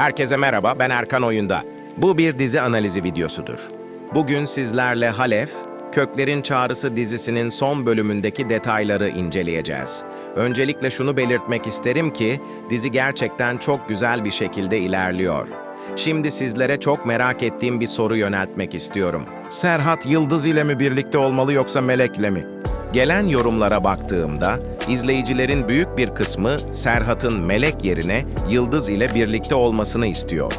Herkese merhaba, ben Erkan Oyunda. Bu bir dizi analizi videosudur. Bugün sizlerle Halef, Köklerin Çağrısı dizisinin son bölümündeki detayları inceleyeceğiz. Öncelikle şunu belirtmek isterim ki, dizi gerçekten çok güzel bir şekilde ilerliyor. Şimdi sizlere çok merak ettiğim bir soru yöneltmek istiyorum. Serhat Yıldız ile mi birlikte olmalı yoksa Melek'le mi? Gelen yorumlara baktığımda, izleyicilerin büyük bir kısmı Serhat'ın Melek yerine Yıldız ile birlikte olmasını istiyor.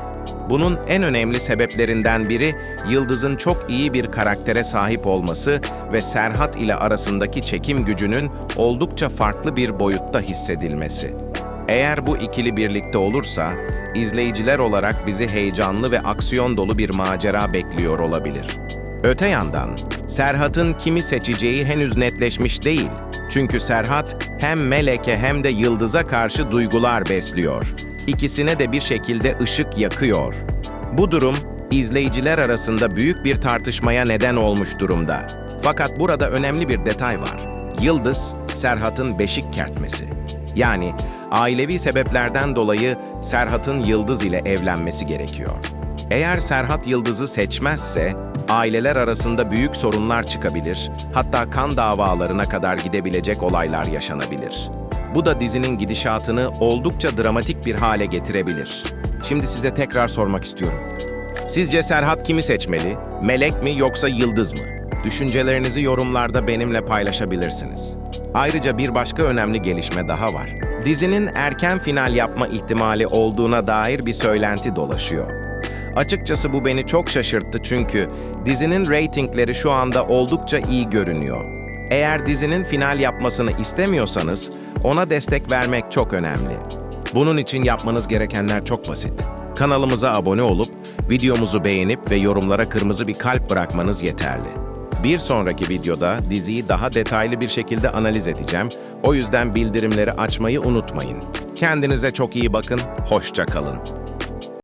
Bunun en önemli sebeplerinden biri Yıldız'ın çok iyi bir karaktere sahip olması ve Serhat ile arasındaki çekim gücünün oldukça farklı bir boyutta hissedilmesi. Eğer bu ikili birlikte olursa, izleyiciler olarak bizi heyecanlı ve aksiyon dolu bir macera bekliyor olabilir. Öte yandan, Serhat'ın kimi seçeceği henüz netleşmiş değil. Çünkü Serhat hem Melek'e hem de Yıldız'a karşı duygular besliyor. İkisine de bir şekilde ışık yakıyor. Bu durum, izleyiciler arasında büyük bir tartışmaya neden olmuş durumda. Fakat burada önemli bir detay var. Yıldız, Serhat'ın beşik kertmesi. Yani ailevi sebeplerden dolayı Serhat'ın Yıldız ile evlenmesi gerekiyor. Eğer Serhat Yıldız'ı seçmezse, aileler arasında büyük sorunlar çıkabilir, hatta kan davalarına kadar gidebilecek olaylar yaşanabilir. Bu da dizinin gidişatını oldukça dramatik bir hale getirebilir. Şimdi size tekrar sormak istiyorum. Sizce Serhat kimi seçmeli? Melek mi yoksa Yıldız mı? Düşüncelerinizi yorumlarda benimle paylaşabilirsiniz. Ayrıca bir başka önemli gelişme daha var. Dizinin erken final yapma ihtimali olduğuna dair bir söylenti dolaşıyor. Açıkçası bu beni çok şaşırttı çünkü dizinin reytingleri şu anda oldukça iyi görünüyor. Eğer dizinin final yapmasını istemiyorsanız ona destek vermek çok önemli. Bunun için yapmanız gerekenler çok basit. Kanalımıza abone olup videomuzu beğenip ve yorumlara kırmızı bir kalp bırakmanız yeterli. Bir sonraki videoda diziyi daha detaylı bir şekilde analiz edeceğim. O yüzden bildirimleri açmayı unutmayın. Kendinize çok iyi bakın, hoşça kalın.